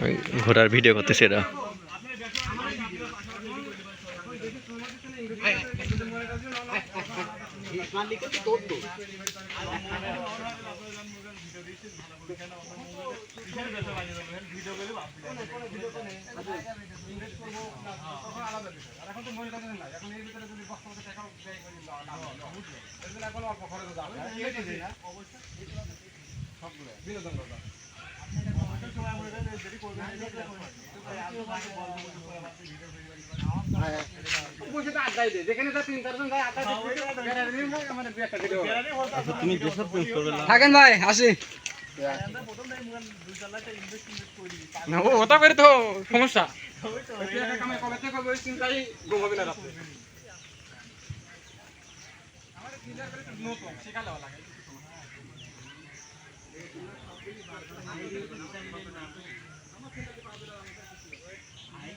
আমি ঘোড়ার ভিডিও করতেছি এটা। থাকেন ভাই আসি। না ও ওটা করে তো সমস্যা। Okay.